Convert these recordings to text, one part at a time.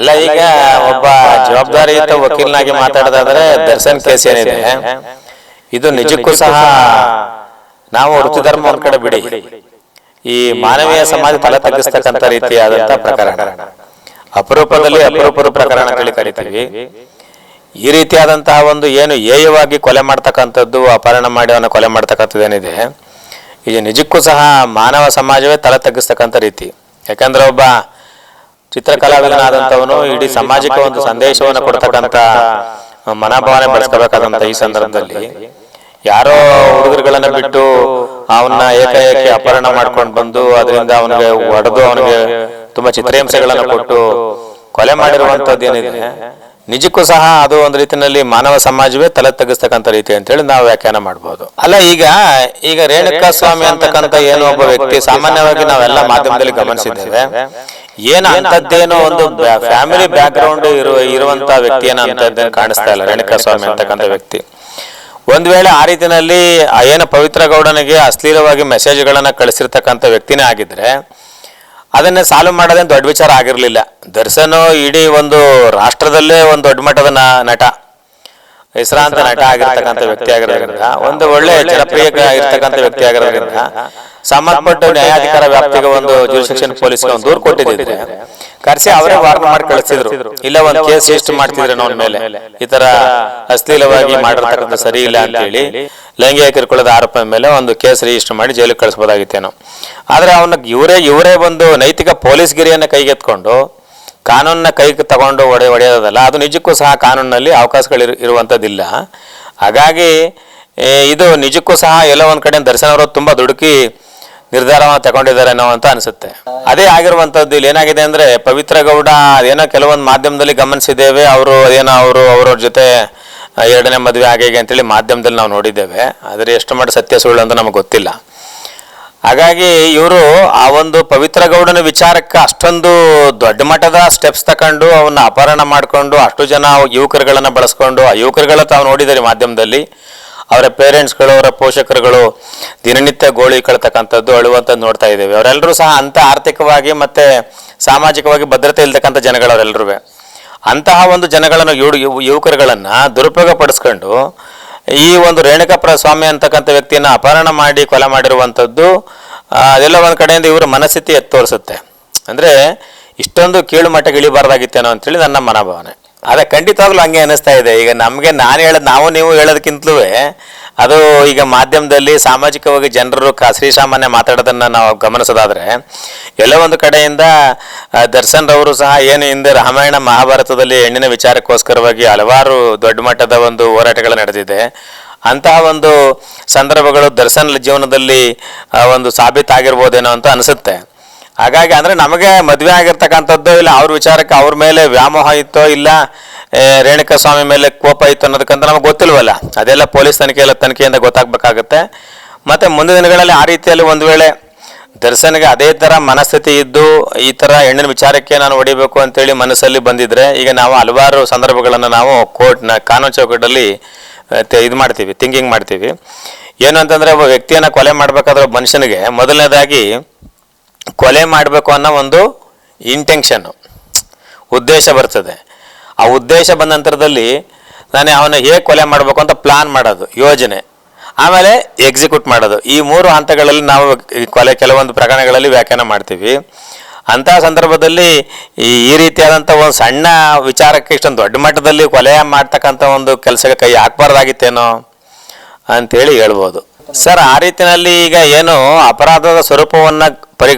ಅಲ್ಲ ಈಗ ಒಬ್ಬ ಜವಾಬ್ದಾರಿಯುತ ವಕೀಲನಾಗಿ ಮಾತಾಡೋದಾದ್ರೆ ದರ್ಶನ್ ಕೇಸ್ ಏನಿದೆ? ಇದು ನಿಜಕ್ಕೂ ಸಹ ನಾವು ವೃತ್ತಿ ಧರ್ಮ ಒಂದ್ ಕಡೆ ಬಿಡಿ. ಈ ಮಾನವೀಯ ಸಮಾಜ ತಲೆ ತಗ್ಗಿಸ್ತಕ್ಕಂಥ ರೀತಿಯಾದಂತ ಪ್ರಕರಣ. ಅಪರೂಪದಲ್ಲಿ ಅಪರೂಪದ ಪ್ರಕರಣ ಕರೀತೀವಿ. ಕರಿತೀವಿ. ಈ ರೀತಿಯಾದಂತಹ ಒಂದು ಏನು ಏಯವಾಗಿ ಕೊಲೆ ಮಾಡ್ತಕ್ಕಂಥದ್ದು ಅಪಹರಣ ಮಾಡಿ ಅವನ ಕೊಲೆ ಮಾಡ್ತಕ್ಕಂಥದ್ದು ಏನಿದೆ? ಇದು ನಿಜಕ್ಕೂ ಸಹ ಮಾನವ ಸಮಾಜವೇ ತಲೆ ತಗ್ಗಿಸ್ತಕ್ಕಂಥ ರೀತಿ. ಯಾಕಂದ್ರೆ ಒಬ್ಬ ಚಿತ್ರಕಲಾವಿದನಾದಂಥವನು ಇಡೀ ಸಮಾಜಕ್ಕೆ ಒಂದು ಸಂದೇಶವನ್ನು ಕೊಡ್ತಕ್ಕಂಥ ಮನೋಭಾವನೆ ಬೆಳೆಸ್ಕೋಬೇಕಾದಂಥ ಈ ಸಂದರ್ಭದಲ್ಲಿ ಯಾರೋ ಹುಡುಗರುಗಳನ್ನ ಬಿಟ್ಟು ಅವನ್ನ ಏಕಾಏಕಿ ಅಪಹರಣ ಮಾಡ್ಕೊಂಡು ಬಂದು ಅದರಿಂದ ಅವನಿಗೆ ಹೊಡೆದು ಅವನಿಗೆ ತುಂಬಾ ಚಿತ್ರಹಿಂಸೆಗಳನ್ನು ಕೊಟ್ಟು ಕೊಲೆ ಮಾಡಿರುವಂತದ್ದು ಏನಿದೆ? ನಿಜಕ್ಕೂ ಸಹ ಅದು ಒಂದು ರೀತಿಯಲ್ಲಿ ಮಾನವ ಸಮಾಜವೇ ತಲೆ ತಗ್ಗಿಸ್ತಕ್ಕಂಥ ರೀತಿ ಅಂತ ಹೇಳಿ ನಾವು ವ್ಯಾಖ್ಯಾನ ಮಾಡಬಹುದು ಅಲ್ಲ ಈಗ ಈಗ ರೇಣುಕಾ ಸ್ವಾಮಿ ಅಂತಕ್ಕಂಥ ಏನು ಒಬ್ಬ ವ್ಯಕ್ತಿ ಸಾಮಾನ್ಯವಾಗಿ ನಾವೆಲ್ಲ ಮಾಧ್ಯಮದಲ್ಲಿ ಗಮನಿಸಿದ್ದೇವೆ. ಏನ ಅಂತದ್ದೇನೋ ಒಂದು ಫ್ಯಾಮಿಲಿ ಬ್ಯಾಕ್ ಗ್ರೌಂಡ್ ಇರುವ ಇರುವಂತ ವ್ಯಕ್ತಿ ಏನೋ ಅಂತದ್ದೇನು ಕಾಣಿಸ್ತಾ ಇಲ್ಲ ರೇಣುಕಾ ಸ್ವಾಮಿ ಅಂತಕ್ಕಂಥ ವ್ಯಕ್ತಿ. ಒಂದ್ ವೇಳೆ ಆ ರೀತಿಯಲ್ಲಿ ಆ ಏನು ಪವಿತ್ರ ಗೌಡನಿಗೆ ಅಶ್ಲೀಲವಾಗಿ ಮೆಸೇಜ್ಗಳನ್ನ ಕಳಿಸಿರ್ತಕ್ಕಂಥ ವ್ಯಕ್ತಿನೇ ಆಗಿದ್ರೆ ಅದನ್ನ ಸಾಲ್ವ್ ಮಾಡೋದೇನು ದೊಡ್ಡ ವಿಚಾರ ಆಗಿರಲಿಲ್ಲ. ದರ್ಶನ್ ಇಡೀ ಒಂದು ರಾಷ್ಟ್ರದಲ್ಲೇ ಒಂದು ದೊಡ್ಡ ಮಟ್ಟದ ನಟ. ಹೆಸರಾಂತ ನಟ ಆಗಿರ್ತಕ್ಕಂಥ ವ್ಯಕ್ತಿ ಆಗಿರೋದ್ರಿಂದ, ಒಂದು ಒಳ್ಳೆ ಜನಪ್ರಿಯ ಇರ್ತಕ್ಕಂಥ ವ್ಯಕ್ತಿ ಆಗಿರೋದ್ರಿಂದ, ಸಂಬಂಧಪಟ್ಟ ನ್ಯಾಯಾಧಿಕಾರ ವ್ಯಾಪ್ತಿಗೆ ಒಂದು ಜುರಿಸೆಕ್ಷನ್ ಪೊಲೀಸ್ಗೆ ಒಂದು ದೂರು ಕೊಟ್ಟಿದ್ರೆ ಕರೆಸಿ ಅವರೇ ವಾರ್ನ್ ಮಾಡಿ ಕಳಿಸಿದ್ರು. ಇಲ್ಲ ಒಂದು ಕೇಸ್ ರಿಜಿಸ್ಟರ್ ಮಾಡ್ತಿದ್ರೆ ಅವನ ಮೇಲೆ. ಈ ತರ ಅಶ್ಲೀಲವಾಗಿ ಮಾಡಿರ್ತಕ್ಕಂಥ ಸರಿ ಇಲ್ಲ ಅಂತ ಹೇಳಿ ಲೈಂಗಿಕ ಕಿರುಕುಳದ ಆರೋಪ ಮೇಲೆ ಒಂದು ಕೇಸ್ ರಿಜಿಸ್ಟರ್ ಮಾಡಿ ಜೈಲಿಗೆ ಕಳಿಸ್ಬೋದಾಗಿತ್ತೇನೋ. ಆದ್ರೆ ಅವನ ಇವರೇ ಇವರೇ ಒಂದು ನೈತಿಕ ಪೊಲೀಸ್ ಗಿರಿಯನ್ನ ಕೈಗೆತ್ಕೊಂಡು ಕಾನೂನನ್ನ ಕೈಗೆ ತಗೊಂಡು ಒಡೆ ಒಡೆಯೋದಲ್ಲ ಅದು ನಿಜಕ್ಕೂ ಸಹ ಕಾನೂನಿನಲ್ಲಿ ಅವಕಾಶಗಳು ಇರು- ಇರುವಂಥದ್ದಿಲ್ಲ ಹಾಗಾಗಿ ಇದು ನಿಜಕ್ಕೂ ಸಹ ಎಲ್ಲೋ ಒಂದು ಕಡೆ ದರ್ಶನ್ ಅವರು ತುಂಬಾ ದುಡುಕಿ ನಿರ್ಧಾರವನ್ನು ತಗೊಂಡಿದ್ದಾರೆ ಅನ್ನೋ ಅಂತ ಅನಿಸುತ್ತೆ. ಅದೇ ಆಗಿರುವಂಥದ್ದು ಇಲ್ಲಿ ಏನಾಗಿದೆ ಅಂದ್ರೆ, ಪವಿತ್ರ ಗೌಡ ಅದೇನೋ ಕೆಲವೊಂದು ಮಾಧ್ಯಮದಲ್ಲಿ ಗಮನಿಸಿದ್ದೇವೆ, ಅವರು ಏನೋ ಅವರು ಅವರವ್ರ ಜೊತೆ ಎರಡನೇ ಮದುವೆ ಆಗಿ ಅಂತೇಳಿ ಮಾಧ್ಯಮದಲ್ಲಿ ನಾವು ನೋಡಿದ್ದೇವೆ. ಆದರೆ ಎಷ್ಟು ಮಾಡಿ ಸತ್ಯ ಸುಳ್ಳು ಅಂತ ನಮಗೆ ಗೊತ್ತಿಲ್ಲ. ಹಾಗಾಗಿ ಇವರು ಆ ಒಂದು ಪವಿತ್ರ ಗೌಡನ ವಿಚಾರಕ್ಕೆ ಅಷ್ಟೊಂದು ದೊಡ್ಡ ಮಟ್ಟದ ಸ್ಟೆಪ್ಸ್ ತಕೊಂಡು ಅವನ್ನ ಅಪಹರಣ ಮಾಡಿಕೊಂಡು ಅಷ್ಟು ಜನ ಯುವಕರುಗಳನ್ನು ಬಳಸ್ಕೊಂಡು, ಆ ಯುವಕರುಗಳ ತಾವು ನೋಡಿದರೆ ಮಾಧ್ಯಮದಲ್ಲಿ, ಅವರ ಪೇರೆಂಟ್ಸ್ಗಳು ಅವರ ಪೋಷಕರುಗಳು ದಿನನಿತ್ಯ ಗೋಳಿ ಕಳ್ತಕ್ಕಂಥದ್ದು ಅಳುವಂಥದ್ದು ನೋಡ್ತಾ ಇದ್ದೇವೆ. ಅವರೆಲ್ಲರೂ ಸಹ ಅಂತ ಆರ್ಥಿಕವಾಗಿ ಮತ್ತೆ ಸಾಮಾಜಿಕವಾಗಿ ಭದ್ರತೆ ಇಲ್ತಕ್ಕಂಥ ಜನಗಳವರೆಲ್ಲರೂ ಅಂತಹ ಒಂದು ಜನಗಳನ್ನು ಯುವ- ಯುವಕರುಗಳನ್ನ ದುರುಪಯೋಗ ಪಡಿಸ್ಕೊಂಡು ಈ ಒಂದು ರೇಣುಕಪ್ರ ಸ್ವಾಮಿ ಅಂತಕ್ಕಂಥ ವ್ಯಕ್ತಿಯನ್ನ ಅಪಹರಣ ಮಾಡಿ ಕೊಲೆ ಮಾಡಿರುವಂಥದ್ದು ಅದೆಲ್ಲ ಒಂದು ಕಡೆಯಿಂದ ಇವರ ಮನಸ್ಥಿತಿ ಎತ್ತು ತೋರಿಸುತ್ತೆ ಅಂದ್ರೆ ಇಷ್ಟೊಂದು ಕೀಳು ಮಟ್ಟಕ್ಕೆ ಇಳಿಬಾರ್ದಾಗಿತ್ತೇನೋ ಅಂತೇಳಿ ನನ್ನ ಮನೋಭಾವನೆ. ಅದೇ ಖಂಡಿತವಾಗ್ಲೂ ಹಂಗೆ ಅನಿಸ್ತಾ ಇದೆ. ಈಗ ನಮಗೆ ನಾನು ಹೇಳೋದು ನಾವು ನೀವು ಹೇಳೋದಕ್ಕಿಂತಲೂ ಅದು ಈಗ ಮಾಧ್ಯಮದಲ್ಲಿ ಸಾಮಾಜಿಕವಾಗಿ ಜನರು ಕ ಶ್ರೀಸಾಮಾನ್ಯ ಮಾತಾಡೋದನ್ನ ನಾವು ಗಮನಿಸೋದಾದ್ರೆ, ಎಲ್ಲ ಒಂದು ಕಡೆಯಿಂದ ದರ್ಶನ್ ರವರು ಸಹ ಏನು ಹಿಂದೆ ರಾಮಾಯಣ ಮಹಾಭಾರತದಲ್ಲಿ ಹೆಣ್ಣಿನ ವಿಚಾರಕ್ಕೋಸ್ಕರವಾಗಿ ಹಲವಾರು ದೊಡ್ಡ ಮಟ್ಟದ ಒಂದು ಹೋರಾಟಗಳು ನಡೆದಿದೆ. ಅಂತಹ ಒಂದು ಸಂದರ್ಭಗಳು ದರ್ಶನ್ ಜೀವನದಲ್ಲಿ ಒಂದು ಸಾಬೀತಾಗಿರ್ಬೋದೇನೋ ಅಂತ ಅನಿಸುತ್ತೆ. ಹಾಗಾಗಿ ಅಂದ್ರೆ ನಮಗೆ ಮದುವೆ ಆಗಿರ್ತಕ್ಕಂಥದ್ದು ಇಲ್ಲ, ಅವ್ರ ವಿಚಾರಕ್ಕೆ ಅವ್ರ ಮೇಲೆ ವ್ಯಾಮೋಹ ಇತ್ತೋ ಇಲ್ಲ ರೇಣುಕಾ ಸ್ವಾಮಿ ಮೇಲೆ ಕೋಪ ಇತ್ತು ಅನ್ನೋದಕ್ಕಂತ ನಮಗೆ ಗೊತ್ತಿಲ್ವಲ್ಲ? ಅದೆಲ್ಲ ಪೊಲೀಸ್ ತನಿಖೆ ಎಲ್ಲ ತನಿಖೆಯಿಂದ ಗೊತ್ತಾಗಬೇಕಾಗುತ್ತೆ. ಮತ್ತೆ ಮುಂದಿನ ದಿನಗಳಲ್ಲಿ ಆ ರೀತಿಯಲ್ಲಿ ಒಂದು ವೇಳೆ ದರ್ಶನ್ಗೆ ಅದೇ ಥರ ಮನಸ್ಥಿತಿ ಇದ್ದು ಈ ಥರ ಹೆಣ್ಣಿನ ವಿಚಾರಕ್ಕೆ ನಾನು ಹೊಡಿಬೇಕು ಅಂತೇಳಿ ಮನಸ್ಸಲ್ಲಿ ಬಂದಿದ್ರೆ, ಈಗ ನಾವು ಹಲವಾರು ಸಂದರ್ಭಗಳನ್ನು ನಾವು ಕೋರ್ಟ್ನ, ಕಾನೂನು ಚೌಕಟ್ಟಲ್ಲಿ ಇದು ಮಾಡ್ತೀವಿ ಥಿಂಕಿಂಗ್ ಮಾಡ್ತೀವಿ. ಏನು ಅಂತಂದರೆ ಒಬ್ಬ ವ್ಯಕ್ತಿಯನ್ನು ಕೊಲೆ ಮಾಡಬೇಕಾದ್ರೆ ಮನುಷ್ಯನಿಗೆ ಮೊದಲನೇದಾಗಿ ಕೊಲೆ ಮಾಡಬೇಕು ಅನ್ನೋ ಒಂದು ಇಂಟೆನ್ಷನ್ನು ಉದ್ದೇಶ ಬರ್ತದೆ. ಆ ಉದ್ದೇಶ ಬಂದ ನಂತರದಲ್ಲಿ ನಾನು ಅವನ ಹೇಗೆ ಕೊಲೆ ಮಾಡಬೇಕು ಅಂತ ಪ್ಲಾನ್ ಮಾಡೋದು, ಯೋಜನೆ. ಆಮೇಲೆ ಎಕ್ಸಿಕ್ಯೂಟ್ ಮಾಡೋದು. ಈ ಮೂರು ಹಂತಗಳಲ್ಲಿ ನಾವು ಕೊಲೆ ಕೆಲವೊಂದು ಪ್ರಕರಣಗಳಲ್ಲಿ ವ್ಯಾಖ್ಯಾನ ಮಾಡ್ತೀವಿ. ಅಂತಹ ಸಂದರ್ಭದಲ್ಲಿ ಈ ರೀತಿಯಾದಂಥ ಒಂದು ಸಣ್ಣ ವಿಚಾರಕ್ಕೆ ಇಷ್ಟೊಂದು ದೊಡ್ಡ ಮಟ್ಟದಲ್ಲಿ ಕೊಲೆ ಮಾಡ್ತಕ್ಕಂಥ ಒಂದು ಕೆಲಸಕ್ಕೆ ಕೈ ಹಾಕ್ಬಾರ್ದಾಗಿತ್ತೇನೋ ಅಂತೇಳಿ ಹೇಳ್ಬೋದು. ಸರ್, ಆ ರೀತಿಯಲ್ಲಿ ಈಗ ಏನು ಅಪರಾಧದ ಸ್ವರೂಪವನ್ನು ಪರಿ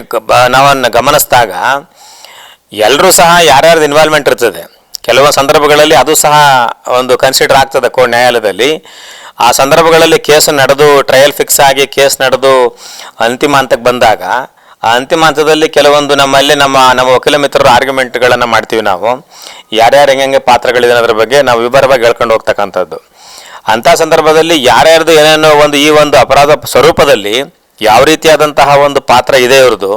ನಾವನ್ನ ಗಮನಿಸಿದಾಗ ಎಲ್ಲರೂ ಸಹ ಯಾರ್ಯಾರ್ದು ಇನ್ವಾಲ್ವ್ಮೆಂಟ್ ಇರ್ತದೆ. ಕೆಲವೊಂದು ಸಂದರ್ಭಗಳಲ್ಲಿ ಅದು ಸಹ ಒಂದು ಕನ್ಸಿಡರ್ ಆಗ್ತದೆ ಕೋರ್ಟ್ ನ್ಯಾಯಾಲಯದಲ್ಲಿ. ಆ ಸಂದರ್ಭಗಳಲ್ಲಿ ಕೇಸ್ ನಡೆದು ಟ್ರಯಲ್ ಫಿಕ್ಸ್ ಆಗಿ ಕೇಸ್ ನಡೆದು ಅಂತಿಮ ಹಂತಕ್ಕೆ ಬಂದಾಗ, ಆ ಅಂತಿಮ ಹಂತದಲ್ಲಿ ಕೆಲವೊಂದು ನಮ್ಮಲ್ಲಿ ನಮ್ಮ ನಮ್ಮ ವಕೀಲ ಮಿತ್ರರು ಆರ್ಗ್ಯುಮೆಂಟ್ಗಳನ್ನು ಮಾಡ್ತೀವಿ ನಾವು. ಯಾರ್ಯಾರು ಹೆಂಗೆ ಪಾತ್ರಗಳಿದೆ ಅನ್ನೋದ್ರ ಬಗ್ಗೆ ನಾವು ವಿವರವಾಗಿ ಹೇಳ್ಕೊಂಡು ಹೋಗ್ತಕ್ಕಂಥದ್ದು. ಅಂಥ ಸಂದರ್ಭದಲ್ಲಿ ಯಾರ್ಯಾರ್ದು ಏನೇನೋ ಒಂದು ಈ ಒಂದು ಅಪರಾಧ ಸ್ವರೂಪದಲ್ಲಿ ಯಾವ ರೀತಿಯಾದಂತಹ ಒಂದು ಪಾತ್ರ ಇದೆ ಇವ್ರದ್ದು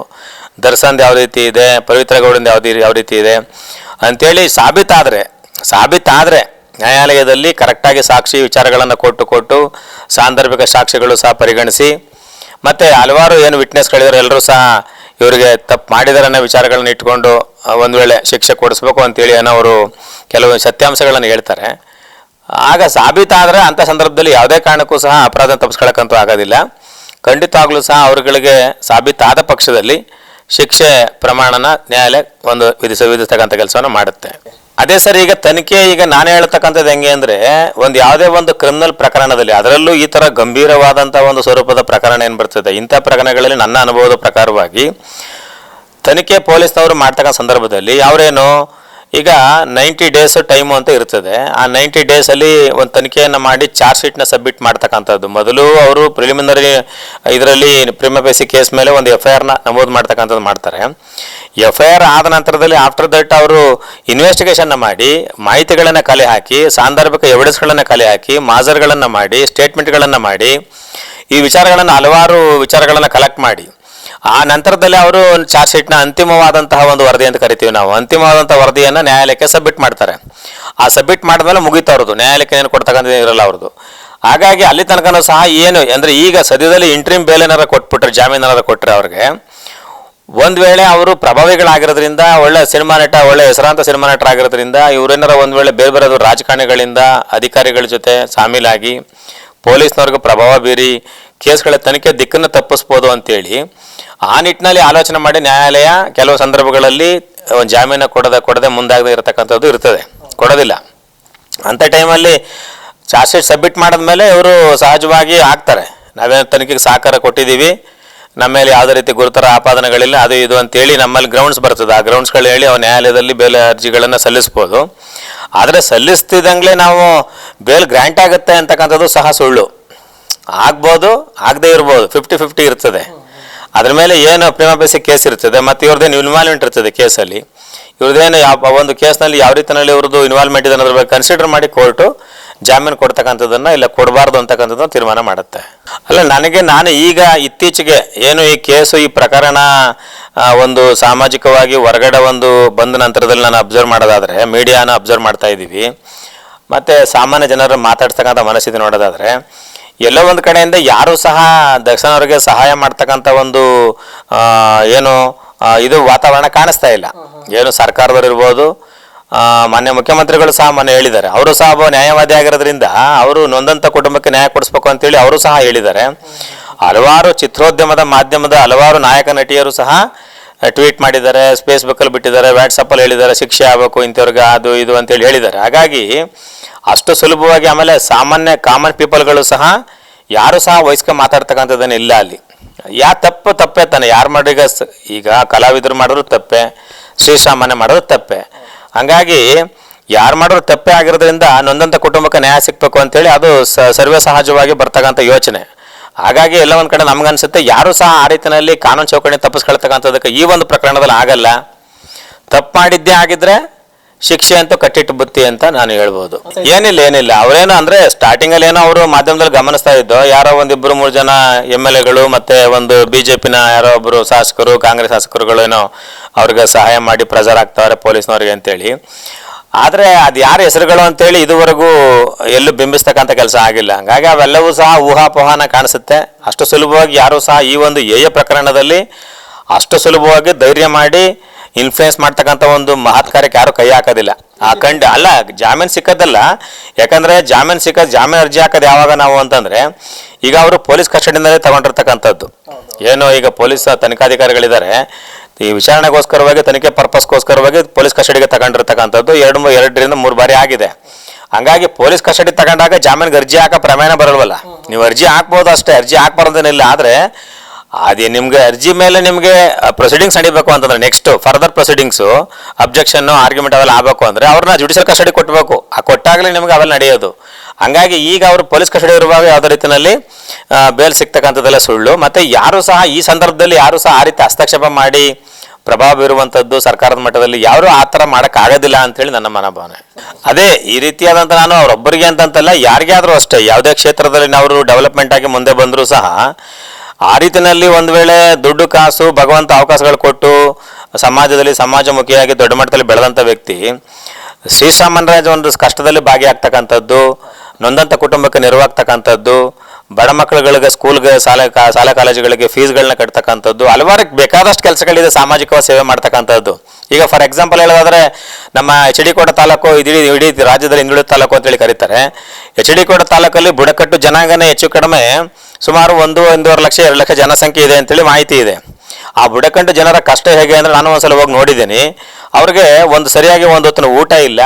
ದರ್ಶನ್ದು ಯಾವ ರೀತಿ ಇದೆ, ಪವಿತ್ರ ಗೌಡಂದು ಯಾವ ಯಾವ ರೀತಿ ಇದೆ ಅಂಥೇಳಿ ಸಾಬೀತಾದರೆ ಸಾಬೀತಾದರೆ ನ್ಯಾಯಾಲಯದಲ್ಲಿ ಕರೆಕ್ಟಾಗಿ ಸಾಕ್ಷಿ ವಿಚಾರಗಳನ್ನು ಕೊಟ್ಟು ಕೊಟ್ಟು ಸಾಂದರ್ಭಿಕ ಸಾಕ್ಷಿಗಳು ಸಹ ಪರಿಗಣಿಸಿ, ಮತ್ತು ಹಲವಾರು ಏನು ವಿಟ್ನೆಸ್ಗಳಿದ್ದಾರೆ ಎಲ್ಲರೂ ಸಹ ಇವರಿಗೆ ತಪ್ಪು ಮಾಡಿದಾರೆ ಅನ್ನೋ ವಿಚಾರಗಳನ್ನ ಇಟ್ಕೊಂಡು ಒಂದು ವೇಳೆ ಶಿಕ್ಷೆ ಕೊಡಿಸ್ಬೇಕು ಅಂತೇಳಿ ಏನೋ ಅವರು ಕೆಲವು ಸತ್ಯಾಂಶಗಳನ್ನು ಹೇಳ್ತಾರೆ. ಆಗ ಸಾಬೀತಾದರೆ ಅಂಥ ಸಂದರ್ಭದಲ್ಲಿ ಯಾವುದೇ ಕಾರಣಕ್ಕೂ ಸಹ ಅಪರಾಧ ತಪ್ಪಿಸ್ಕೊಳಕ್ಕಂತೂ ಆಗೋದಿಲ್ಲ. ಖಂಡಿತವಾಗ್ಲೂ ಸಹ ಅವರುಗಳಿಗೆ ಸಾಬೀತಾದ ಪಕ್ಷದಲ್ಲಿ ಶಿಕ್ಷೆ ಪ್ರಮಾಣನ ನ್ಯಾಯಾಲಯ ಒಂದು ವಿಧಿಸ ವಿಧಿಸ್ತಕ್ಕಂಥ ಕೆಲಸವನ್ನು ಮಾಡುತ್ತೆ. ಅದೇ ಸರ್ ಈಗ ತನಿಖೆ ಈಗ ನಾನು ಹೇಳ್ತಕ್ಕಂಥದ್ದು ಹೆಂಗೆ ಅಂದರೆ ಒಂದು ಯಾವುದೇ ಒಂದು ಕ್ರಿಮಿನಲ್ ಪ್ರಕರಣದಲ್ಲಿ ಅದರಲ್ಲೂ ಈ ಥರ ಗಂಭೀರವಾದಂಥ ಒಂದು ಸ್ವರೂಪದ ಪ್ರಕರಣ ಏನು ಬರ್ತದೆ? ಇಂಥ ಪ್ರಕರಣಗಳಲ್ಲಿ ನನ್ನ ಅನುಭವದ ಪ್ರಕಾರವಾಗಿ ತನಿಖೆ ಪೊಲೀಸ್ನವರು ಮಾಡ್ತಕ್ಕಂಥ ಸಂದರ್ಭದಲ್ಲಿ ಅವರೇನು ಈಗ ನೈಂಟಿ ಡೇಸ್ ಟೈಮು ಅಂತ ಇರ್ತದೆ. ಆ ನೈಂಟಿ ಡೇಸಲ್ಲಿ ಒಂದು ತನಿಖೆಯನ್ನು ಮಾಡಿ ಚಾರ್ಜ್ ಶೀಟ್ನ ಸಬ್ಮಿಟ್ ಮಾಡ್ತಕ್ಕಂಥದ್ದು. ಮೊದಲು ಅವರು ಪ್ರಿಲಿಮಿನರಿ ಇದರಲ್ಲಿ ಪ್ರಿಮಪೇಸಿ ಕೇಸ್ ಮೇಲೆ ಒಂದು ಎಫ್ ಐ ಆರ್ನ ನಮೂದು ಮಾಡ್ತಕ್ಕಂಥದ್ದು ಮಾಡ್ತಾರೆ. ಎಫ್ ಐ ಆರ್ ಆದ ನಂತರದಲ್ಲಿ ಆಫ್ಟರ್ ದಟ್ ಅವರು ಇನ್ವೆಸ್ಟಿಗೇಷನ್ನ ಮಾಡಿ, ಮಾಹಿತಿಗಳನ್ನು ಕಲೆ ಹಾಕಿ, ಸಾಂದರ್ಭಿಕ ಎವಿಡೆನ್ಸ್ಗಳನ್ನು ಕಲೆ ಹಾಕಿ, ಮಾಜರ್ಗಳನ್ನು ಮಾಡಿ ಸ್ಟೇಟ್ಮೆಂಟ್ಗಳನ್ನು ಮಾಡಿ, ಈ ವಿಚಾರಗಳನ್ನು ಹಲವಾರು ವಿಚಾರಗಳನ್ನು ಕಲೆಕ್ಟ್ ಮಾಡಿ. ಆ ನಂತರದಲ್ಲಿ ಅವರು ಚಾರ್ಜ್ ಶೀಟ್ನ ಅಂತಿಮವಾದಂತಹ ಒಂದು ವರದಿ ಅಂತ ಕರಿತೀವಿ ನಾವು. ಅಂತಿಮವಾದಂತಹ ವರದಿಯನ್ನು ನ್ಯಾಯಾಲಯಕ್ಕೆ ಸಬ್ಮಿಟ್ ಮಾಡ್ತಾರೆ. ಆ ಸಬ್ಮಿಟ್ ಮಾಡಿದ್ಮೇಲೆ ಮುಗೀತು ಅವ್ರದ್ದು. ನ್ಯಾಯಾಲಯಕ್ಕೆ ಏನು ಕೊಡ್ತಕ್ಕಂಥ ಇರಲ್ಲ ಅವ್ರದ್ದು. ಹಾಗಾಗಿ ಅಲ್ಲಿ ತನಕನೂ ಸಹ ಏನು, ಅಂದರೆ ಈಗ ಸದ್ಯದಲ್ಲಿ ಇಂಟ್ರೀಮ್ ಬೇಲ್ ಏನಾರ ಕೊಟ್ಬಿಟ್ರೆ ಜಾಮೀನು ಏನಾರ ಕೊಟ್ಟರೆ ಅವ್ರಿಗೆ, ಒಂದು ವೇಳೆ ಅವರು ಪ್ರಭಾವಿಗಳಾಗಿರೋದ್ರಿಂದ, ಒಳ್ಳೆ ಸಿನಿಮಾ ನಟ, ಒಳ್ಳೆ ಹೆಸರಾಂತ ಸಿನಿಮಾ ನಟರಾಗಿರೋದ್ರಿಂದ, ಇವರೇನಾರ ಒಂದು ವೇಳೆ ಬೇರೆ ಬೇರೆದು ರಾಜಕಾರಣಿಗಳಿಂದ ಅಧಿಕಾರಿಗಳ ಜೊತೆ ಸಾಮೀಲಾಗಿ, ಪೊಲೀಸ್ನವ್ರಿಗೆ ಪ್ರಭಾವ ಬೀರಿ ಕೇಸ್ಗಳ ತನಿಖೆ ದಿಕ್ಕನ್ನು ತಪ್ಪಿಸ್ಬೋದು ಅಂತೇಳಿ, ಆ ನಿಟ್ಟಿನಲ್ಲಿ ಆಲೋಚನೆ ಮಾಡಿ ನ್ಯಾಯಾಲಯ ಕೆಲವು ಸಂದರ್ಭಗಳಲ್ಲಿ ಒಂದು ಜಾಮೀನು ಕೊಡದೆ ಕೊಡದೆ ಮುಂದಾಗದೆ ಇರತಕ್ಕಂಥದ್ದು ಇರ್ತದೆ. ಕೊಡೋದಿಲ್ಲ. ಅಂಥ ಟೈಮಲ್ಲಿ ಚಾರ್ಜ್ ಶೀಟ್ ಸಬ್ಮಿಟ್ ಮಾಡಿದ್ಮೇಲೆ ಇವರು ಸಹಜವಾಗಿ ಆಗ್ತಾರೆ ನಾವೇನು ತನಿಖೆಗೆ ಸಹಕಾರ ಕೊಟ್ಟಿದ್ದೀವಿ, ನಮ್ಮ ಮೇಲೆ ಯಾವುದೇ ರೀತಿ ಗುರುತರ ಆಪಾದನೆಗಳಿಲ್ಲ, ಅದು ಇದು ಅಂತೇಳಿ ನಮ್ಮಲ್ಲಿ ಗ್ರೌಂಡ್ಸ್ ಬರ್ತದೆ. ಆ ಗ್ರೌಂಡ್ಸ್ಗಳು ಹೇಳಿ ಅವ್ರು ನ್ಯಾಯಾಲಯದಲ್ಲಿ ಬೇಲ್ ಅರ್ಜಿಗಳನ್ನು ಸಲ್ಲಿಸ್ಬೋದು. ಆದರೆ ಸಲ್ಲಿಸ್ತಿದ್ದಂಗೆ ನಾವು ಬೇಲ್ ಗ್ರ್ಯಾಂಟ್ ಆಗುತ್ತೆ ಅಂತಕ್ಕಂಥದ್ದು ಸಹ ಸುಳ್ಳು. ಆಗ್ಬೋದು, ಆಗದೇ ಇರ್ಬೋದು ಫಿಫ್ಟಿ ಫಿಫ್ಟಿ ಇರ್ತದೆ. ಅದ್ರ ಮೇಲೆ ಏನು ಪ್ರೇಮಾಭ್ಯಾಸ ಕೇಸ್ ಇರ್ತದೆ, ಮತ್ತು ಇವ್ರದ್ದೇನು ಇನ್ವಾಲ್ವ್ಮೆಂಟ್ ಇರ್ತದೆ ಕೇಸಲ್ಲಿ. ಇವ್ರದ್ದೇನು ಯಾವ ಒಂದು ಕೇಸ್ನಲ್ಲಿ ಯಾವ ರೀತಿಯಲ್ಲಿ ಇವ್ರದ್ದು ಇನ್ವಾಲ್ವ್ಮೆಂಟ್ ಇದೆ ಅನ್ನೋದ್ರ ಬಗ್ಗೆ ಕನ್ಸಿಡರ್ ಮಾಡಿ ಕೋರ್ಟು ಜಾಮೀನು ಕೊಡ್ತಕ್ಕಂಥದ್ದನ್ನು ಇಲ್ಲ ಕೊಡಬಾರ್ದು ಅಂತಕ್ಕಂಥದ್ದನ್ನು ತೀರ್ಮಾನ ಮಾಡುತ್ತೆ. ಅಲ್ಲ, ನನಗೆ ನಾನು ಈಗ ಇತ್ತೀಚೆಗೆ ಏನು ಈ ಕೇಸು, ಈ ಪ್ರಕರಣ ಒಂದು ಸಾಮಾಜಿಕವಾಗಿ ಹೊರಗಡೆ ಒಂದು ಬಂದ ನಂತರದಲ್ಲಿ ನಾನು ಅಬ್ಸರ್ವ್ ಮಾಡೋದಾದರೆ ಮೀಡಿಯಾನ ಅಬ್ಸರ್ವ್ ಮಾಡ್ತಾ ಇದ್ದೀವಿ. ಮತ್ತು ಸಾಮಾನ್ಯ ಜನರು ಮಾತಾಡ್ತಕ್ಕಂಥ ಮನಸ್ಥಿತಿ ನೋಡೋದಾದರೆ ಎಲ್ಲೋ ಒಂದು ಕಡೆಯಿಂದ ಯಾರು ಸಹ ದಕ್ಷಿಣ ಅವ್ರಿಗೆ ಸಹಾಯ ಮಾಡ್ತಕ್ಕಂಥ ಒಂದು ಏನು ಇದು ವಾತಾವರಣ ಕಾಣಿಸ್ತಾ ಇಲ್ಲ. ಏನು ಸರ್ಕಾರದವರು ಇರ್ಬೋದು ಮಾನ್ಯ ಮುಖ್ಯಮಂತ್ರಿಗಳು ಸಹ ಮೊನ್ನೆ ಹೇಳಿದ್ದಾರೆ. ಅವರು ಸಹ ಒಬ್ಬ ನ್ಯಾಯವಾದಿ ಆಗಿರೋದ್ರಿಂದ ಅವರು ನೊಂದಂತ ಕುಟುಂಬಕ್ಕೆ ನ್ಯಾಯ ಕೊಡಿಸ್ಬೇಕು ಅಂತೇಳಿ ಅವರು ಸಹ ಹೇಳಿದ್ದಾರೆ. ಹಲವಾರು ಚಿತ್ರೋದ್ಯಮದ ಮಾಧ್ಯಮದ ಹಲವಾರು ನಾಯಕ ನಟಿಯರು ಸಹ ಟ್ವೀಟ್ ಮಾಡಿದ್ದಾರೆ ಫೇಸ್ಬುಕ್ಕಲ್ಲಿ ಬಿಟ್ಟಿದ್ದಾರೆ ವ್ಯಾಟ್ಸಪ್ಪಲ್ಲಿ ಹೇಳಿದ್ದಾರೆ, ಶಿಕ್ಷೆ ಆಗಬೇಕು ಇಂಥವ್ರಿಗೆ ಅದು ಇದು ಅಂತೇಳಿ ಹೇಳಿದ್ದಾರೆ. ಹಾಗಾಗಿ ಅಷ್ಟು ಸುಲಭವಾಗಿ ಆಮೇಲೆ ಸಾಮಾನ್ಯ ಕಾಮನ್ ಪೀಪಲ್ಗಳು ಸಹ ಯಾರು ಸಹ ವಯಸ್ಕ ಮಾತಾಡ್ತಕ್ಕಂಥದ್ದೇನು ಇಲ್ಲ ಅಲ್ಲಿ. ಯಾ ತಪ್ಪು ತಪ್ಪೆ ತಾನೆ. ಯಾರು ಮಾಡಿಗ ಈಗ ಕಲಾವಿದರು ಮಾಡಿದ್ರು ತಪ್ಪೆ ಶ್ರೀಸಾಮಾನ್ಯ ಮಾಡೋದು ತಪ್ಪೆ. ಹಂಗಾಗಿ ಯಾರು ಮಾಡಿದ್ರು ತಪ್ಪೆ ಆಗಿರೋದ್ರಿಂದ ನೊಂದಂಥ ಕುಟುಂಬಕ್ಕೆ ನ್ಯಾಯ ಸಿಗ್ಬೇಕು ಅಂತೇಳಿ ಅದು ಸರ್ವೇ ಸಹಜವಾಗಿ ಬರ್ತಕ್ಕಂಥ ಯೋಚನೆ. ಹಾಗಾಗಿ ಎಲ್ಲ ಒಂದು ಕಡೆ ನಮ್ಗನ್ಸುತ್ತೆ ಯಾರು ಸಹ ಆ ರೀತಿಯಲ್ಲಿ ಕಾನೂನು ಚೌಕಣಿ ತಪ್ಪಿಸ್ಕೊಳ್ತಕ್ಕಂಥದ್ದಕ್ಕೆ ಈ ಒಂದು ಪ್ರಕರಣದಲ್ಲಿ ಆಗಲ್ಲ. ತಪ್ಪು ಮಾಡಿದ್ದೇ ಆಗಿದ್ರೆ ಶಿಕ್ಷೆ ಅಂತೂ ಕಟ್ಟಿಟ್ಟು ಬುತ್ತಿ ಅಂತ ನಾನು ಹೇಳ್ಬೋದು. ಏನಿಲ್ಲ ಏನಿಲ್ಲ. ಅವರೇನು ಅಂದ್ರೆ ಸ್ಟಾರ್ಟಿಂಗ್ ಅಲ್ಲಿ ಏನೋ ಅವರು ಮಾಧ್ಯಮದಲ್ಲಿ ಗಮನಿಸ್ತಾ ಇದ್ದೋ, ಯಾರೋ ಒಂದಿಬ್ರು ಮೂರು ಜನ ಎಂ ಎಲ್ ಎಗಳು ಮತ್ತೆ ಒಂದು ಬಿಜೆಪಿನ ಯಾರೋ ಒಬ್ರು ಶಾಸಕರು, ಕಾಂಗ್ರೆಸ್ ಶಾಸಕರುಗಳು ಏನೋ ಅವ್ರಿಗೆ ಸಹಾಯ ಮಾಡಿ ಪ್ರೆಸರ್ ಆಗ್ತಾರೆ ಪೊಲೀಸ್ನವ್ರಿಗೆ ಅಂತೇಳಿ. ಆದರೆ ಅದು ಯಾರ ಹೆಸರುಗಳು ಅಂತೇಳಿ ಇದುವರೆಗೂ ಎಲ್ಲೂ ಬಿಂಬಿಸ್ತಕ್ಕಂಥ ಕೆಲಸ ಆಗಿಲ್ಲ. ಹಂಗಾಗಿ ಅವೆಲ್ಲವೂ ಸಹ ಊಹಾಪೋಹಾನ ಕಾಣಿಸುತ್ತೆ. ಅಷ್ಟು ಸುಲಭವಾಗಿ ಯಾರೂ ಸಹ ಈ ಒಂದು ಏಯ ಪ್ರಕರಣದಲ್ಲಿ ಅಷ್ಟು ಸುಲಭವಾಗಿ ಧೈರ್ಯ ಮಾಡಿ ಇನ್ಫ್ಲೂಯೆನ್ಸ್ ಮಾಡ್ತಕ್ಕಂಥ ಒಂದು ಮಹತ್ ಕಾರ್ಯಕ್ಕೆ ಯಾರು ಕೈ ಹಾಕೋದಿಲ್ಲ. ಆ ಕಂಡು ಅಲ್ಲ, ಜಾಮೀನು ಸಿಕ್ಕದಲ್ಲ ಯಾಕಂದ್ರೆ ಜಾಮೀನು ಸಿಕ್ಕ ಜಾಮೀನು ಅರ್ಜಿ ಹಾಕೋದು ಯಾವಾಗ ನಾವು ಅಂತಂದ್ರೆ, ಈಗ ಅವರು ಪೊಲೀಸ್ ಕಸ್ಟಡಿಯಿಂದಲೇ ತಗೊಂಡಿರ್ತಕ್ಕಂಥದ್ದು. ಏನು ಈಗ ಪೊಲೀಸ್ ತನಿಖಾಧಿಕಾರಿಗಳಿದ್ದಾರೆ. ಈ ವಿಚಾರಣೆಗೋಸ್ಕರವಾಗಿ, ತನಿಖೆ ಪರ್ಪಸ್ಗೋಸ್ಕರವಾಗಿ ಪೊಲೀಸ್ ಕಸ್ಟಡಿಗೆ ತಗೊಂಡಿರ್ತಕ್ಕಂಥದ್ದು ಎರಡು ಮೂರು ಎರಡರಿಂದ ಮೂರು ಬಾರಿ ಆಗಿದೆ. ಹಂಗಾಗಿ ಪೊಲೀಸ್ ಕಸ್ಟಡಿ ತಗೊಂಡಾಗ ಜಾಮೀನಿಗೆ ಅರ್ಜಿ ಹಾಕೋ ಪ್ರಮಾಣ ಬರಲ್ವಲ್ಲ. ನೀವು ಅರ್ಜಿ ಹಾಕ್ಬೋದು ಅಷ್ಟೇ. ಅರ್ಜಿ ಹಾಕ್ಬಾರ್ದೇನಿಲ್ಲ ಆದರೆ ಅದೇ ನಿಮ್ಗೆ ಅರ್ಜಿ ಮೇಲೆ ನಿಮಗೆ ಪ್ರೊಸೀಡಿಂಗ್ಸ್ ನಡಿಬೇಕು ಅಂತಂದ್ರೆ next further proceedings objection argument ಅವೆಲ್ಲ ಆಗಬೇಕು ಅಂದ್ರೆ ಅವ್ರನ್ನ ಜುಡಿಷಿಯಲ್ ಕಸ್ಟಡಿ ಕೊಟ್ಟಬೇಕು ಆ, ಕೊಟ್ಟಾಗಲೇ ನಿಮ್ಗೆ ಅವೆಲ್ಲ ನಡೆಯೋದು. ಹಂಗಾಗಿ ಈಗ ಅವರು ಪೊಲೀಸ್ ಕಸ್ಟಡಿ ಇರುವಾಗ ಯಾವುದೇ ರೀತಿಯಲ್ಲಿ ಬೇಲ್ ಸಿಗ್ತಕ್ಕಂಥದ್ದೆಲ್ಲ ಸುಳ್ಳು. ಮತ್ತೆ ಯಾರು ಸಹ ಈ ಸಂದರ್ಭದಲ್ಲಿ ಯಾರು ಸಹ ಆ ರೀತಿ ಹಸ್ತಕ್ಷೇಪ ಮಾಡಿ ಪ್ರಭಾವ ಬೀರುವಂಥದ್ದು ಸರ್ಕಾರದ ಮಟ್ಟದಲ್ಲಿ ಯಾರು ಆ ಥರ ಮಾಡೋಕ್ಕಾಗೋದಿಲ್ಲ ಅಂತೇಳಿ ನನ್ನ ಮನೋಭಾವನೆ. ಅದೇ ಈ ರೀತಿಯಾದಂಥ ನಾನು ಅವರೊಬ್ಬರಿಗೆ ಅಂತಂತಲ್ಲ ಯಾರಿಗೇ ಆದರೂ ಅಷ್ಟೇ, ಯಾವುದೇ ಕ್ಷೇತ್ರದಲ್ಲಿ ನಾವು ಡೆವಲಪ್ಮೆಂಟ್ ಆಗಿ ಮುಂದೆ ಬಂದರೂ ಸಹ ಆ ರೀತಿಯಲ್ಲಿ ಒಂದು ವೇಳೆ ದುಡ್ಡು, ಕಾಸು, ಭಗವಂತ ಅವಕಾಶಗಳು ಕೊಟ್ಟು ಸಮಾಜದಲ್ಲಿ ಸಮಾಜಮುಖಿಯಾಗಿ ದೊಡ್ಡ ಮಟ್ಟದಲ್ಲಿ ಬೆಳೆದಂಥ ವ್ಯಕ್ತಿ ಶ್ರೀಸಾಮಾನ್ಯರಾಜ ಒಂದು ಕಷ್ಟದಲ್ಲಿ ಭಾಗಿಯಾಗ್ತಕ್ಕಂಥದ್ದು ನೊಂದಂಥ ಕುಟುಂಬಕ್ಕೆ ನೆರವಾಗ್ತಕ್ಕಂಥದ್ದು ಬಡ ಮಕ್ಕಳುಗಳಿಗೆ ಸ್ಕೂಲ್ಗೆ ಶಾಲೆ ಶಾಲಾ ಕಾಲೇಜುಗಳಿಗೆ ಫೀಸ್ಗಳನ್ನ ಕಟ್ತಕ್ಕಂಥದ್ದು, ಹಲವಾರು ಬೇಕಾದಷ್ಟು ಕೆಲಸಗಳಿದೆ ಸಾಮಾಜಿಕವಾಗಿ ಸೇವೆ ಮಾಡ್ತಕ್ಕಂಥದ್ದು. ಈಗ ಫಾರ್ ಎಕ್ಸಾಂಪಲ್ ಹೇಳೋದಾದ್ರೆ, ನಮ್ಮ ಎಚ್ ಡಿ ಕೋಟ ತಾಲೂಕು ಇಡೀ ಇಡೀ ರಾಜ್ಯದಲ್ಲಿ ಹಿಂದುಳಿದ ತಾಲೂಕು ಅಂತೇಳಿ ಕರೀತಾರೆ. ಎಚ್ ಡಿ ಕೋಟ ತಾಲೂಕಲ್ಲಿ ಬುಡಕಟ್ಟು ಜನಾಂಗನೇ ಹೆಚ್ಚು ಕಡಿಮೆ, ಸುಮಾರು ಒಂದು, ಒಂದೂವರೆ ಲಕ್ಷ, ಎರಡು ಲಕ್ಷ ಜನಸಂಖ್ಯೆ ಇದೆ ಅಂತೇಳಿ ಮಾಹಿತಿ ಇದೆ. ಆ ಬುಡಕಟ್ಟು ಜನರ ಕಷ್ಟ ಹೇಗೆ ಅಂದರೆ ನಾನು ಒಂದ್ಸಲ ಹೋಗಿ ನೋಡಿದ್ದೀನಿ. ಅವ್ರಿಗೆ ಒಂದು ಸರಿಯಾಗಿ ಒಂದು ಹೊತ್ತಿನ ಊಟ ಇಲ್ಲ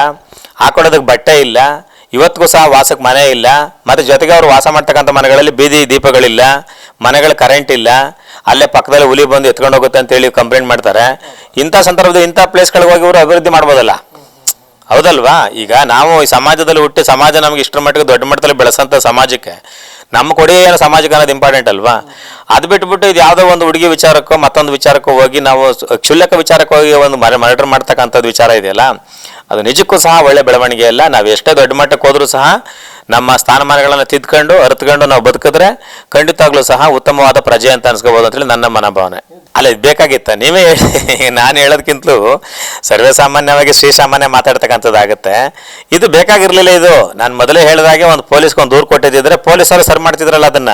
ಹಾಕೊಳ್ಳೋದಕ್ಕೆ ಬಟ್ಟೆ ಇಲ್ಲ ಇವತ್ತಿಗೂ ಸಹ ವಾಸಕ್ಕೆ ಮನೆ ಇಲ್ಲ. ಮತ್ತು ಜೊತೆಗೆ ಅವರು ವಾಸ ಮಾಡ್ತಕ್ಕಂಥ ಮನೆಗಳಲ್ಲಿ ಬೀದಿ ದೀಪಗಳಿಲ್ಲ. ಮನೆಗಳ ಕರೆಂಟ್ ಇಲ್ಲ. ಅಲ್ಲೇ ಪಕ್ಕದಲ್ಲಿ ಹುಲಿ ಬಂದು ಎತ್ಕೊಂಡು ಹೋಗುತ್ತೆ ಅಂತೇಳಿ ಕಂಪ್ಲೇಂಟ್ ಮಾಡ್ತಾರೆ. ಇಂಥ ಸಂದರ್ಭದಲ್ಲಿ ಇಂಥ ಪ್ಲೇಸ್ಗಳಿಗೆ ಹೋಗಿ ಇವರು ಅಭಿವೃದ್ಧಿ ಮಾಡ್ಬೋದಲ್ಲ? ಹೌದಲ್ವಾ? ಈಗ ನಾವು ಈ ಸಮಾಜದಲ್ಲಿ ಹುಟ್ಟಿ ಸಮಾಜ ನಮ್ಗೆ ಇಷ್ಟರ ಮಟ್ಟಿಗೆ ದೊಡ್ಡ ಮಟ್ಟದಲ್ಲಿ ಬೆಳೆಸಂತ ಸಮಾಜಕ್ಕೆ ನಮ್ಮ ಕೊಡುಗೆ ಏನು ಸಮಾಜಕ್ಕೆ ಅನ್ನೋದು ಇಂಪಾರ್ಟೆಂಟ್ ಅಲ್ವಾ? ಅದು ಬಿಟ್ಬಿಟ್ಟು ಇದು ಯಾವುದೋ ಒಂದು ಹುಡುಗಿ ವಿಚಾರಕ್ಕೋ ಮತ್ತೊಂದು ವಿಚಾರಕ್ಕೋ ಹೋಗಿ ನಾವು ಕ್ಷುಲ್ಲಕ ವಿಚಾರಕ್ಕೆ ಹೋಗಿ ಒಂದು ಮರ ಮರ್ಡರ್ ಮಾಡ್ತಕ್ಕಂಥದ್ದು ವಿಚಾರ ಇದೆಯಲ್ಲ? ಅದು ನಿಜಕ್ಕೂ ಸಹ ಒಳ್ಳೆ ಬೆಳವಣಿಗೆ ಅಲ್ಲ. ನಾವು ಎಷ್ಟೇ ದೊಡ್ಡ ಮಟ್ಟಕ್ಕೆ ಹೋದರೂ ಸಹ ನಮ್ಮ ಸ್ಥಾನಮಾನಗಳನ್ನು ತಿದ್ಕೊಂಡು, ಅರ್ತ್ಕೊಂಡು ನಾವು ಬದುಕಿದ್ರೆ ಖಂಡಿತವಾಗ್ಲೂ ಸಹ ಉತ್ತಮವಾದ ಪ್ರಜೆ ಅಂತ ಅನ್ಸ್ಕೋಬೋದು ಅಂತೇಳಿ ನನ್ನ ಮನೋಭಾವನೆ. ಅಲ್ಲ, ಇದು ಬೇಕಾಗಿತ್ತ. ನೀವೇ ನಾನು ಹೇಳೋದಕ್ಕಿಂತಲೂ ಸರ್ವೇ ಸಾಮಾನ್ಯವಾಗಿ ಶ್ರೀಸಾಮಾನ್ಯ ಮಾತಾಡ್ತಕ್ಕಂಥದ್ದಾಗುತ್ತೆ. ಇದು ಬೇಕಾಗಿರಲಿಲ್ಲ ಇದು. ನಾನು ಮೊದಲೇ ಹೇಳಿದಾಗೆ ಒಂದು ಪೊಲೀಸ್ಗೆ ಒಂದು ದೂರು ಕೊಟ್ಟಿದ್ದಿದ್ರೆ ಪೊಲೀಸರು ಸರ್ ಮಾಡ್ತಿದ್ರಲ್ಲ ಅದನ್ನ.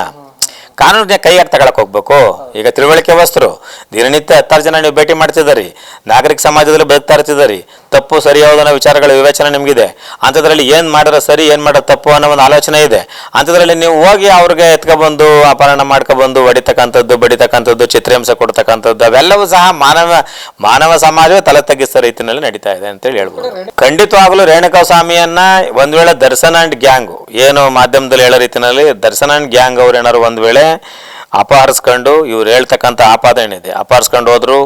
ಕಾನೂನಿನ ಕೈಯಾಗಿ ತಗೊಳಕ್ ಹೋಗ್ಬೇಕು. ಈಗ ತಿಳುವಳಿಕೆ ವಸ್ತರು. ದಿನನಿತ್ಯ ಹತ್ತಾರು ಜನ ನೀವು ಭೇಟಿ ಮಾಡ್ತಿದ್ದಾರೆ. ನಾಗರಿಕ ಸಮಾಜದಲ್ಲಿ ಬದುಕ್ತಾ ಇರ್ತಿದ್ದೀರಿ. ತಪ್ಪು, ಸರಿ ಯಾವುದನ್ನ ವಿಚಾರಗಳ ವಿವೇಚನೆ ನಿಮಗಿದೆ. ಅಂಥದ್ರಲ್ಲಿ ಏನು ಮಾಡಿದ್ರೆ ಸರಿ, ಏನು ಮಾಡೋ ತಪ್ಪು ಅನ್ನೋ ಒಂದು ಆಲೋಚನೆ ಇದೆ. ಅಂಥದ್ರಲ್ಲಿ ನೀವು ಹೋಗಿ ಅವ್ರಿಗೆ ಎತ್ಕೊಬಂದು, ಅಪಹರಣ ಮಾಡ್ಕೊಬಂದು, ಹೊಡಿತಕ್ಕಂಥದ್ದು, ಬಡಿತಕ್ಕಂಥದ್ದು ಚಿತ್ರಹಿಂಸೆ ಕೊಡ್ತಕ್ಕಂಥದ್ದು, ಅವೆಲ್ಲವೂ ಸಹ ಮಾನವ ಮಾನವ ಸಮಾಜವೇ ತಲೆ ತಗ್ಗಿಸೋ ರೀತಿಯಲ್ಲಿ ನಡೀತಾ ಇದೆ ಅಂತೇಳಿ ಹೇಳ್ಬೋದು. ಖಂಡಿತವಾಗಲೂ ರೇಣುಕಾ ಸ್ವಾಮಿಯನ್ನ ಒಂದ್ ವೇಳೆ ದರ್ಶನ ಅಂಡ್ ಗ್ಯಾಂಗ್, ಏನು ಮಾಧ್ಯಮದಲ್ಲಿ ಹೇಳೋ ರೀತಿಯಲ್ಲಿ ದರ್ಶನ ಅಂಡ್ ಗ್ಯಾಂಗ್ ಅವ್ರು ಏನಾರು ಒಂದ್ ವೇಳೆ ಅಪಹರಿಸ್ಕೊಂಡು ಇವ್ರು ಹೇಳ್ತಕ್ಕಂಥ ಆಪಾದನೆ ಏನಿದೆ ಅಪಹರಿಸ್ಕೊಂಡು ಹೋದ್ರು,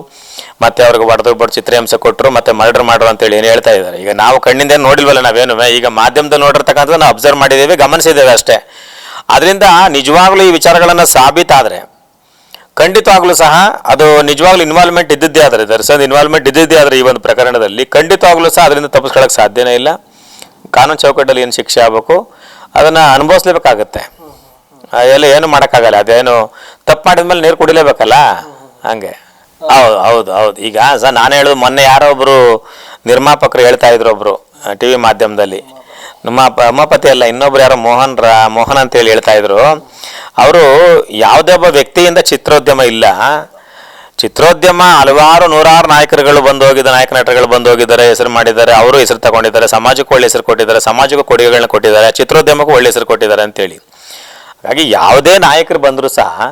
ಮತ್ತೆ ಅವ್ರಿಗೆ ಹೊಡೆದು ಬಡ್ ಚಿತ್ರಹಿಂಸೆ ಕೊಟ್ಟರು ಮತ್ತೆ ಮರ್ಡರ್ ಮಾಡ್ರು ಅಂತೇಳಿ ಏನು ಹೇಳ್ತಾ ಇದ್ದಾರೆ. ಈಗ ನಾವು ಕಣ್ಣಿಂದ ನೋಡಿಲ್ವಲ್ಲ ನಾವೇನು? ಈಗ ಮಾಧ್ಯಮದ ನೋಡಿರ್ತಕ್ಕಂಥದ್ದು ನಾವು ಅಬ್ಸರ್ವ್ ಮಾಡಿದ್ದೇವೆ, ಗಮನಿಸಿದ್ದೇವೆ ಅಷ್ಟೇ. ಅದರಿಂದ ನಿಜವಾಗ್ಲೂ ಈ ವಿಚಾರಗಳನ್ನು ಸಾಬೀತಾದರೆ, ಖಂಡಿತವಾಗ್ಲೂ ಸಹ ಅದು ನಿಜವಾಗ್ಲೂ ಇನ್ವಾಲ್ವ್ಮೆಂಟ್ ಇದ್ದಿದ್ದೇ ಆದರೆ ದರ್ಶನ್ ಇನ್ವಾಲ್ವ್ಮೆಂಟ್ ಇದ್ದಿದ್ದೇ ಆದರೆ ಈ ಒಂದು ಪ್ರಕರಣದಲ್ಲಿ, ಖಂಡಿತವಾಗ್ಲೂ ಸಹ ಅದರಿಂದ ತಪ್ಪಿಸ್ಕೊಳ್ಳೋಕ್ಕೆ ಸಾಧ್ಯನೇ ಇಲ್ಲ. ಕಾನೂನು ಚೌಕಟ್ಟಲ್ಲಿ ಏನು ಶಿಕ್ಷೆ ಆಗಬೇಕು, ಅದನ್ನು ಅನುಭವಿಸ್ಲೇಬೇಕಾಗತ್ತೆ. ಎಲ್ಲ ಏನು ಮಾಡೋಕ್ಕಾಗಲ್ಲ. ಅದೇನು ತಪ್ಪು ಮಾಡಿದ್ಮೇಲೆ ನೀರು ಕುಡಿಲೇಬೇಕಲ್ಲ? ಹಂಗೆ. ಹೌದು ಹೌದು ಹೌದು. ಈಗ ಸರ್ ನಾನು ಹೇಳೋದು, ಮೊನ್ನೆ ಯಾರೋ ಒಬ್ಬರು ನಿರ್ಮಾಪಕರು ಹೇಳ್ತಾ ಇದ್ರು ಒಬ್ಬರು ಟಿ ವಿ ಮಾಧ್ಯಮದಲ್ಲಿ. ನಮ್ಮ ಅಮ್ಮಪತಿ ಅಲ್ಲ, ಇನ್ನೊಬ್ರು ಯಾರೋ ಮೋಹನ್ ರಾ, ಮೋಹನ್ ಅಂತ ಹೇಳಿ ಹೇಳ್ತಾ ಇದ್ರು. ಅವರು ಯಾವುದೇ ಒಬ್ಬ ವ್ಯಕ್ತಿಯಿಂದ ಚಿತ್ರೋದ್ಯಮ ಇಲ್ಲ. ಚಿತ್ರೋದ್ಯಮ ಹಲವಾರು ನೂರಾರು ನಾಯಕರುಗಳು ಬಂದು ಹೋಗಿದ್ದಾರೆ, ನಾಯಕ ನಟರುಗಳು ಬಂದು ಹೋಗಿದ್ದಾರೆ, ಹೆಸರು ಮಾಡಿದ್ದಾರೆ, ಅವರು ಹೆಸರು ತಗೊಂಡಿದ್ದಾರೆ, ಸಮಾಜಕ್ಕೂ ಒಳ್ಳೆ ಹೆಸರು ಕೊಟ್ಟಿದ್ದಾರೆ, ಸಮಾಜಕ್ಕೂ ಕೊಡುಗೆಗಳನ್ನ ಕೊಟ್ಟಿದ್ದಾರೆ, ಚಿತ್ರೋದ್ಯಮಕ್ಕೂ ಒಳ್ಳೆ ಹೆಸರು ಕೊಟ್ಟಿದ್ದಾರೆ ಅಂತೇಳಿ. ಹಾಗಾಗಿ ಯಾವುದೇ ನಾಯಕರು ಬಂದರೂ ಸಹ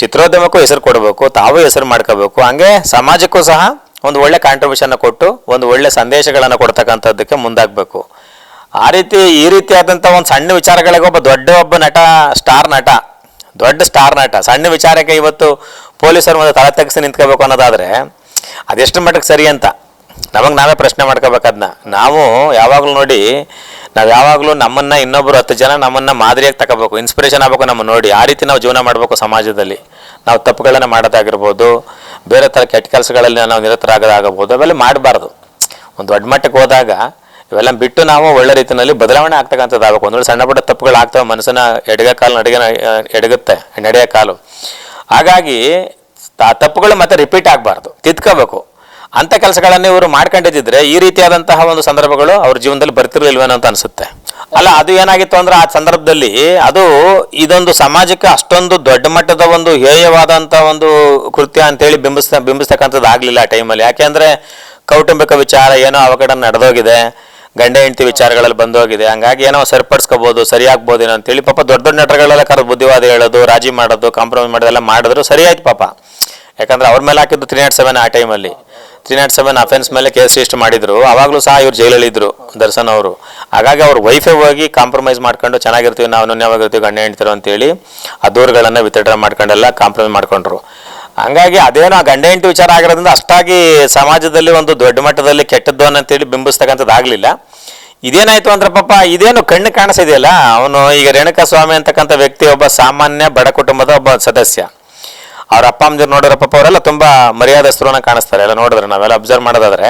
ಚಿತ್ರೋದ್ಯಮಕ್ಕೂ ಹೆಸರು ಕೊಡಬೇಕು, ತಾವು ಹೆಸರು ಮಾಡ್ಕೋಬೇಕು. ಹಂಗೆ ಸಮಾಜಕ್ಕೂ ಸಹ ಒಂದು ಒಳ್ಳೆ ಕಾಂಟ್ರಿಬ್ಯೂಷನ್ ಕೊಟ್ಟು, ಒಂದು ಒಳ್ಳೆ ಸಂದೇಶಗಳನ್ನು ಕೊಡ್ತಕ್ಕಂಥದ್ದಕ್ಕೆ ಮುಂದಾಗಬೇಕು. ಆ ರೀತಿ, ಈ ರೀತಿಯಾದಂಥ ಒಂದು ಸಣ್ಣ ವಿಚಾರಗಳಿಗೆ ಒಬ್ಬ ದೊಡ್ಡ ಒಬ್ಬ ನಟ ಸ್ಟಾರ್ ನಟ, ದೊಡ್ಡ ಸ್ಟಾರ್ ನಟ, ಸಣ್ಣ ವಿಚಾರಕ್ಕೆ ಇವತ್ತು ಪೊಲೀಸರು ಒಂದು ತಲೆ ತೆಗೆಸಿ ನಿಂತ್ಕೋಬೇಕು ಅನ್ನೋದಾದರೆ ಅದೆಷ್ಟು ಮಟ್ಟಕ್ಕೆ ಸರಿ ಅಂತ ನಮಗೆ ನಾವೇ ಪ್ರಶ್ನೆ ಮಾಡ್ಕೋಬೇಕು ಅದನ್ನ ನಾವು ಯಾವಾಗಲೂ ನೋಡಿ ನಾವು ಯಾವಾಗಲೂ ನಮ್ಮನ್ನ ಇನ್ನೊಬ್ಬರು ಹತ್ತು ಜನ ನಮ್ಮನ್ನ ಮಾದರಿಯಾಗಿ ತಗೋಬೇಕು ಇನ್ಸ್ಪಿರೇಷನ್ ಆಗಬೇಕು ನಮ್ಮ ನೋಡಿ. ಆ ರೀತಿ ನಾವು ಜೀವನ ಮಾಡಬೇಕು ಸಮಾಜದಲ್ಲಿ. ನಾವು ತಪ್ಪುಗಳನ್ನು ಮಾಡೋದಾಗಿರ್ಬೋದು, ಬೇರೆ ಥರ ಕೆಟ್ಟ ಕೆಲಸಗಳಲ್ಲಿ ನಾವು ನಿರತರಾಗೋದಾಗಬಹುದು, ಅವೆಲ್ಲ ಮಾಡಬಾರ್ದು. ಒಂದು ದೊಡ್ಡ ಮಟ್ಟಕ್ಕೆ ಹೋದಾಗ ಇವೆಲ್ಲ ಬಿಟ್ಟು ನಾವು ಒಳ್ಳೆ ರೀತಿಯಲ್ಲಿ ಬದಲಾವಣೆ ಆಗ್ತಕ್ಕಂಥದ್ದಾಗಬೇಕು ಒಂದು ವೇಳೆ ಸಣ್ಣ ಪುಟ್ಟ ತಪ್ಪುಗಳು ಆಗ್ತವೆ, ಮನಸ್ಸನ್ನ ಎಡಗ ಕಾಲು, ನಡಿಗೆ ಎಡಗುತ್ತೆ, ನಡೆಯ ಕಾಲು. ಹಾಗಾಗಿ ಆ ತಪ್ಪುಗಳು ಮತ್ತೆ ರಿಪೀಟ್ ಆಗಬಾರ್ದು. ತಿದ್ಕೋಬೇಕು. ಅಂಥ ಕೆಲಸಗಳನ್ನ ಇವರು ಮಾಡ್ಕೊಂಡಿದ್ದಿದ್ರೆ ಈ ರೀತಿಯಾದಂತಹ ಒಂದು ಸಂದರ್ಭಗಳು ಅವ್ರ ಜೀವನದಲ್ಲಿ ಬರ್ತಿರ್ಲಿಲ್ವೇನೋ ಅಂತ ಅನ್ಸುತ್ತೆ. ಅಲ್ಲ, ಅದು ಏನಾಗಿತ್ತು ಅಂದ್ರೆ ಆ ಸಂದರ್ಭದಲ್ಲಿ ಅದು ಇದೊಂದು ಸಮಾಜಕ್ಕೆ ಅಷ್ಟೊಂದು ದೊಡ್ಡ ಮಟ್ಟದ ಒಂದು ಹೇಯವಾದಂತ ಒಂದು ಕೃತ್ಯ ಅಂತೇಳಿ ಬಿಂಬಿಸ್ತ ಬಿಂಬಿಸ್ತಕ್ಕಂಥದ್ದು ಆಗಲಿಲ್ಲ ಆ ಟೈಮಲ್ಲಿ ಯಾಕೆಂದ್ರೆ ಕೌಟುಂಬಿಕ ವಿಚಾರ ಏನೋ ಅವಘಡ ನಡೆದೋಗಿದೆ, ಗಂಡ ಹೆಂಡತಿ ವಿಚಾರಗಳಲ್ಲಿ ಬಂದೋಗಿದೆ, ಹಂಗಾಗಿ ಏನೋ ಸರಿಪಡಿಸ್ಕೋಬಹುದು ಸರಿಯಾಗ್ಬೋದೇನೋ ಅಂತೇಳಿ ಪಾಪ ದೊಡ್ಡ ದೊಡ್ಡ ನಟರಗಳೆಲ್ಲ ಕರೆದು ಬುದ್ಧಿವಾದ ಹೇಳೋದು, ರಾಜಿ ಮಾಡೋದು, ಕಾಂಪ್ರಮೈಸ್ ಮಾಡೋದೆಲ್ಲ ಮಾಡಿದ್ರು ಸರಿಯಾಯ್ತು ಪಾಪ. ಯಾಕಂದ್ರೆ ಅವ್ರ ಮೇಲೆ ಹಾಕಿದ್ದು ತ್ರೀ ನಾಟ್ ಸೆವೆನ್ ಆ ಟೈಮಲ್ಲಿ ತ್ರೀ ನಾಟ್ ಸೆವೆನ್ ಅಫೆನ್ಸ್ ಮೇಲೆ ಕೇಸ್ ರಿಜಿಸ್ಟರ್ ಮಾಡಿದ್ರು. ಅವಾಗಲೂ ಸಹ ಇವ್ರು ಜೈಲಲ್ಲಿದ್ದರು ದರ್ಶನ್ ಅವರು. ಹಾಗಾಗಿ ಅವ್ರ ವೈಫೇ ಹೋಗಿ ಕಾಂಪ್ರಮೈಸ್ ಮಾಡ್ಕೊಂಡು ಚೆನ್ನಾಗಿರ್ತೀವಿ, ನಾವು ಇರ್ತೀವಿ ಗಂಡ ಹೆಂಡ್ತಿರು ಅಂತೇಳಿ ಆ ದೂರುಗಳನ್ನು ವಿತ್ಡ್ರಾ ಮಾಡ್ಕೊಂಡೆಲ್ಲ ಕಾಂಪ್ರಮೈಸ್ ಮಾಡ್ಕೊಂಡ್ರು. ಹಂಗಾಗಿ ಅದೇನೋ ಆ ಗಂಡ ಹೆಂಡತಿ ವಿಚಾರ ಆಗಿರೋದ್ರಿಂದ ಅಷ್ಟಾಗಿ ಸಮಾಜದಲ್ಲಿ ಒಂದು ದೊಡ್ಡ ಮಟ್ಟದಲ್ಲಿ ಕೆಟ್ಟದ್ದು ಅಂತೇಳಿ ಬಿಂಬಿಸ್ತಕ್ಕಂಥದ್ದು ಆಗಲಿಲ್ಲ. ಇದೇನಾಯ್ತು ಅಂದ್ರೆ ಪಾಪ, ಇದೇನು ಕಣ್ಣು ಕಾಣಿಸಿದೆಯಲ್ಲ? ಅವನು ಈಗ ರೇಣುಕಾ ಸ್ವಾಮಿ ಅಂತಕ್ಕಂಥ ವ್ಯಕ್ತಿ ಒಬ್ಬ ಸಾಮಾನ್ಯ ಬಡ ಕುಟುಂಬದ ಒಬ್ಬ ಸದಸ್ಯ. ಅವ್ರ ಅಪ್ಪ ಅಮ್ಮ ನೋಡಿದ್ರೆ ಪಾಪ ಅವರೆಲ್ಲ ತುಂಬ ಮರ್ಯಾದಸ್ಥರನ್ನ ಕಾಣಿಸ್ತಾರೆ. ಎಲ್ಲ ನೋಡಿದ್ರೆ ನಾವೆಲ್ಲ ಅಬ್ಸರ್ವ್ ಮಾಡೋದಾದ್ರೆ,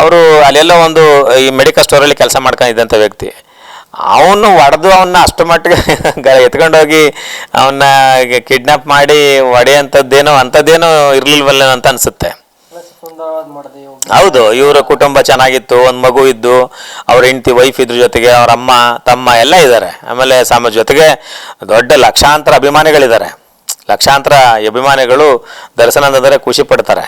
ಅವರು ಅಲ್ಲೆಲ್ಲೋ ಒಂದು ಈ ಮೆಡಿಕಲ್ ಸ್ಟೋರಲ್ಲಿ ಕೆಲಸ ಮಾಡ್ಕೊಂಡಿದ್ದಂಥ ವ್ಯಕ್ತಿ. ಅವನು ಒಡೆದು ಅವನ್ನ ಅಷ್ಟು ಮಟ್ಟಿಗೆ ಎತ್ಕೊಂಡೋಗಿ ಅವನ್ನ ಕಿಡ್ನಾಪ್ ಮಾಡಿ ಒಡೆಯಂಥದ್ದೇನೋ ಅಂಥದ್ದೇನೋ ಇರ್ಲಿಲ್ವಲ್ಲ ಅಂತ ಅನ್ಸುತ್ತೆ. ಹೌದು, ಇವರ ಕುಟುಂಬ ಚೆನ್ನಾಗಿತ್ತು, ಒಂದು ಮಗು ಇದ್ದು, ಅವ್ರ ಹೆಂಡತಿ ವೈಫ್ ಇದ್ರ ಜೊತೆಗೆ ಅವ್ರ ಅಮ್ಮ, ತಮ್ಮ ಎಲ್ಲ ಇದ್ದಾರೆ. ಆಮೇಲೆ ಸಮ ಜೊತೆಗೆ ದೊಡ್ಡ ಲಕ್ಷಾಂತರ ಅಭಿಮಾನಿಗಳಿದ್ದಾರೆ. ಲಕ್ಷಾಂತರ ಅಭಿಮಾನಿಗಳು ದರ್ಶನ ಅಂದರೆ ಖುಷಿ ಪಡ್ತಾರೆ.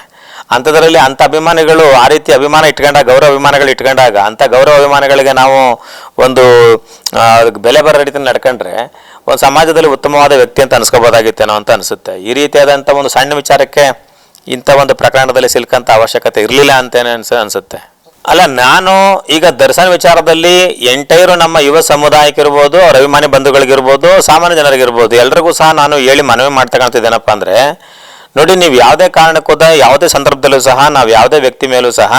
ಅಂಥದ್ರಲ್ಲಿ ಅಂಥ ಅಭಿಮಾನಿಗಳು ಆ ರೀತಿ ಅಭಿಮಾನ ಇಟ್ಕೊಂಡಾಗ ಗೌರವ ಅಭಿಮಾನಗಳು ಇಟ್ಕೊಂಡಾಗ ಅಂಥ ಗೌರವ ಅಭಿಮಾನಿಗಳಿಗೆ ನಾವು ಒಂದು ಬೆಲೆ ಬರೋ ರೀತಿ ನಡ್ಕೊಂಡ್ರೆ ಒಂದು ಸಮಾಜದಲ್ಲಿ ಉತ್ತಮವಾದ ವ್ಯಕ್ತಿ ಅಂತ ಅನ್ಸ್ಕೋಬೋದಾಗಿತ್ತೇನೋ ಅಂತ ಅನಿಸುತ್ತೆ. ಈ ರೀತಿಯಾದಂಥ ಒಂದು ಸಣ್ಣ ವಿಚಾರಕ್ಕೆ ಇಂಥ ಒಂದು ಪ್ರಕರಣದಲ್ಲಿ ಸಿಲ್ಕಂಥ ಅವಶ್ಯಕತೆ ಇರಲಿಲ್ಲ ಅಂತೇನೆ ಅನ್ಸ, ಅನ್ಸುತ್ತೆ. ಅಲ್ಲ, ನಾನು ಈಗ ದರ್ಶನ ವಿಚಾರದಲ್ಲಿ ಎಂಟೈರು ನಮ್ಮ ಯುವ ಸಮುದಾಯಕ್ಕಿರ್ಬೋದು ಅವ್ರ ಅಭಿಮಾನಿ ಬಂಧುಗಳಿಗಿರ್ಬೋದು ಸಾಮಾನ್ಯ ಜನರಿಗಿರ್ಬೋದು ಎಲ್ರಿಗೂ ಸಹ ನಾನು ಹೇಳಿ ಮನವಿ ಮಾಡ್ತಕ್ಕಂಥದ್ದೇನಪ್ಪ ಅಂದರೆ, ನೋಡಿ, ನೀವು ಯಾವುದೇ ಕಾರಣಕ್ಕೂ ಯಾವುದೇ ಸಂದರ್ಭದಲ್ಲೂ ಸಹ, ನಾವು ಯಾವುದೇ ವ್ಯಕ್ತಿ ಮೇಲೂ ಸಹ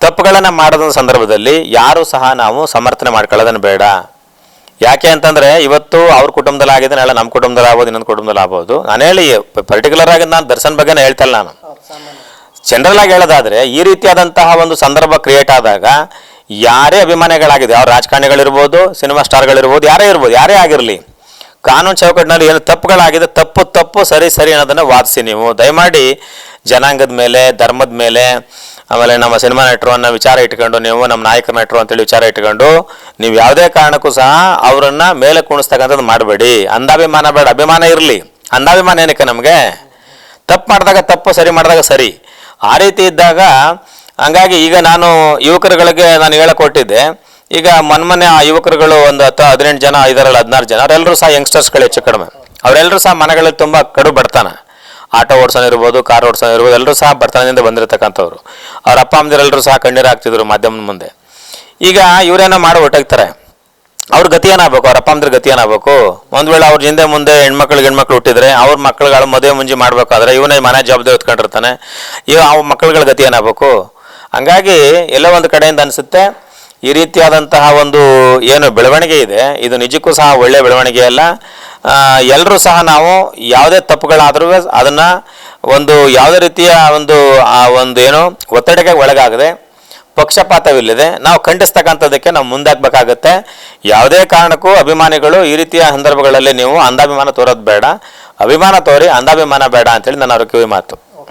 ತಪ್ಪುಗಳನ್ನು ಮಾಡೋದ ಸಂದರ್ಭದಲ್ಲಿ ಯಾರೂ ಸಹ ನಾವು ಸಮರ್ಥನೆ ಮಾಡ್ಕೊಳ್ಳೋದನ್ನು ಬೇಡ. ಯಾಕೆ ಅಂತಂದರೆ, ಇವತ್ತು ಅವ್ರ ಕುಟುಂಬದಲ್ಲಿ ಆಗಿದೆ ನಾಳೆ ನಮ್ಮ ಕುಟುಂಬದಲ್ಲಿ ಆಗ್ಬೋದು ಇನ್ನೊಂದು ಕುಟುಂಬದಲ್ಲಿ ಆಗ್ಬೋದು ನಾನು ಹೇಳಿ ಪರ್ಟಿಕ್ಯುಲರ್ ಆಗಿ ನಾನು ದರ್ಶನ್ ಬಗ್ಗೆನೇ ಹೇಳ್ತಲ್ಲ ನಾನು. ಜನರಲ್ ಆಗಿ ಹೇಳೋದಾದ್ರೆ, ಈ ರೀತಿಯಾದಂತಹ ಒಂದು ಸಂದರ್ಭ ಕ್ರಿಯೇಟ್ ಆದಾಗ ಯಾರೇ ಅಭಿಮಾನಿಗಳಾಗಿದೆ ಅವ್ರ ರಾಜಕಾರಣಿಗಳಿರ್ಬೋದು ಸಿನಿಮಾ ಸ್ಟಾರ್ಗಳಿರ್ಬೋದು ಯಾರೇ ಇರ್ಬೋದು, ಯಾರೇ ಆಗಿರಲಿ, ಕಾನೂನು ಚೌಕಟ್ಟಿನಲ್ಲಿ ಏನು ತಪ್ಪುಗಳಾಗಿದೆ, ತಪ್ಪು ತಪ್ಪು ಸರಿ ಸರಿ ಅನ್ನೋದನ್ನು ವಾದಿಸಿ ನೀವು. ದಯಮಾಡಿ ಜನಾಂಗದ ಮೇಲೆ, ಧರ್ಮದ ಮೇಲೆ, ಆಮೇಲೆ ನಮ್ಮ ಸಿನಿಮಾ ನಟರು ಅನ್ನೋ ವಿಚಾರ ಇಟ್ಕೊಂಡು, ನೀವು ನಮ್ಮ ನಾಯಕ ನಟರು ಅಂತೇಳಿ ವಿಚಾರ ಇಟ್ಕೊಂಡು, ನೀವು ಯಾವುದೇ ಕಾರಣಕ್ಕೂ ಸಹ ಅವರನ್ನು ಮೇಲೆ ಕುಣಿಸ್ತಕ್ಕಂಥದ್ದು ಮಾಡಬೇಡಿ. ಅಂಧಾಭಿಮಾನ ಬೇಡ. ಅಭಿಮಾನ ಇರಲಿ. ಅಂಧಾಭಿಮಾನ ಏನಕ್ಕೆ ನಮಗೆ? ತಪ್ಪು ಮಾಡಿದಾಗ ತಪ್ಪು, ಸರಿ ಮಾಡಿದಾಗ ಸರಿ. ಆ ರೀತಿ ಇದ್ದಾಗ, ಹಂಗಾಗಿ ಈಗ ನಾನು ಯುವಕರುಗಳಿಗೆ ನಾನು ಹೇಳಕೊಟ್ಟಿದ್ದೆ, ಈಗ ಮನ್ಮನೆ ಆ ಯುವಕರುಗಳು ಒಂದು ಹತ್ತು, ಹದಿನೆಂಟು ಜನ ಐದರಲ್ಲಿ ಹದಿನಾರು ಜನ ಅವರೆಲ್ಲರೂ ಸಹ ಯಂಗ್ಸ್ಟರ್ಸ್ಗಳು ಹೆಚ್ಚು ಕಡಿಮೆ. ಅವರೆಲ್ಲರೂ ಸಹ ಮನೆಗಳಲ್ಲಿ ತುಂಬ ಕಡು ಬಡ್ತಾನೆ. ಆಟೋ ಓಡ್ಸೋನ್ ಇರ್ಬೋದು ಕಾರ್ ಓಡ್ಸೋನ್ ಇರ್ಬೋದು ಎಲ್ಲರೂ ಸಹ ಬರ್ತಾನದಿಂದ ಬಂದಿರತಕ್ಕಂಥವ್ರು. ಅವ್ರ ಅಪ್ಪ ಅಮ್ಮದಿರೆಲ್ಲರೂ ಸಹ ಕಣ್ಣೀರು ಹಾಕ್ತಿದ್ರು ಮಾಧ್ಯಮದ ಮುಂದೆ. ಈಗ ಇವರೇನೋ ಮಾಡಿ ಹೊಟ್ಟೋಗ್ತಾರೆ ಅವ್ರ ಗತಿ ಏನಾಗಬೇಕು? ಅವ್ರ ಅಪ್ಪ ಅಂದ್ರೆ ಗತಿ ಏನಾಗಬೇಕು? ಒಂದ್ ವೇಳೆ ಅವ್ರ ಹಿಂದೆ ಮುಂದೆ ಹೆಣ್ಮಕ್ಳು ಹೆಣ್ಮಕ್ಳು ಹುಟ್ಟಿದ್ರೆ ಅವ್ರ ಮಕ್ಳುಗಳು ಮದುವೆ ಮುಂಜಿ ಮಾಡ್ಬೇಕಾದ್ರೆ ಇವನೇ ಮನೆ ಜವಾಬ್ದಾರಿ ಹೊತ್ಕೊಂಡಿರ್ತಾನೆ. ಇವ ಅವ್ ಮಕ್ಳುಗಳ ಗತಿ ಏನಾಗಬೇಕು? ಹಂಗಾಗಿ ಎಲ್ಲೋ ಒಂದು ಕಡೆಯಿಂದ ಅನಿಸುತ್ತೆ, ಈ ರೀತಿಯಾದಂತಹ ಒಂದು ಏನು ಬೆಳವಣಿಗೆ ಇದೆ. ಇದು ನಿಜಕ್ಕೂ ಸಹ ಒಳ್ಳೆಯ ಬೆಳವಣಿಗೆ ಅಲ್ಲ. ಎಲ್ಲರೂ ಸಹ ನಾವು ಯಾವುದೇ ತಪ್ಪುಗಳಾದರೂ ಅದನ್ನ ಒಂದು ಯಾವುದೇ ರೀತಿಯ ಒಂದು, ಆ, ಒಂದು ಏನು ಒತ್ತಡಕ್ಕೆ ಒಳಗಾಗದೆ ಪಕ್ಷಪಾತವಿಲ್ಲದೆ ನಾವು ಖಂಡಿಸ್ತಕ್ಕಂಥದ್ದಕ್ಕೆ ನಾವು ಮುಂದಾಗಬೇಕಾಗತ್ತೆ. ಯಾವುದೇ ಕಾರಣಕ್ಕೂ ಅಭಿಮಾನಿಗಳು ಈ ರೀತಿಯ ಸಂದರ್ಭಗಳಲ್ಲಿ ನೀವು ಅಂಧಾಭಿಮಾನ ತೋರೋದು ಬೇಡ. ಅಭಿಮಾನ ತೋರಿ ಅಂಧಾಭಿಮಾನ ಬೇಡ ಅಂತೇಳಿ ನನ್ನ ಅವ್ರ ಕಿವಿ ಮಾತು.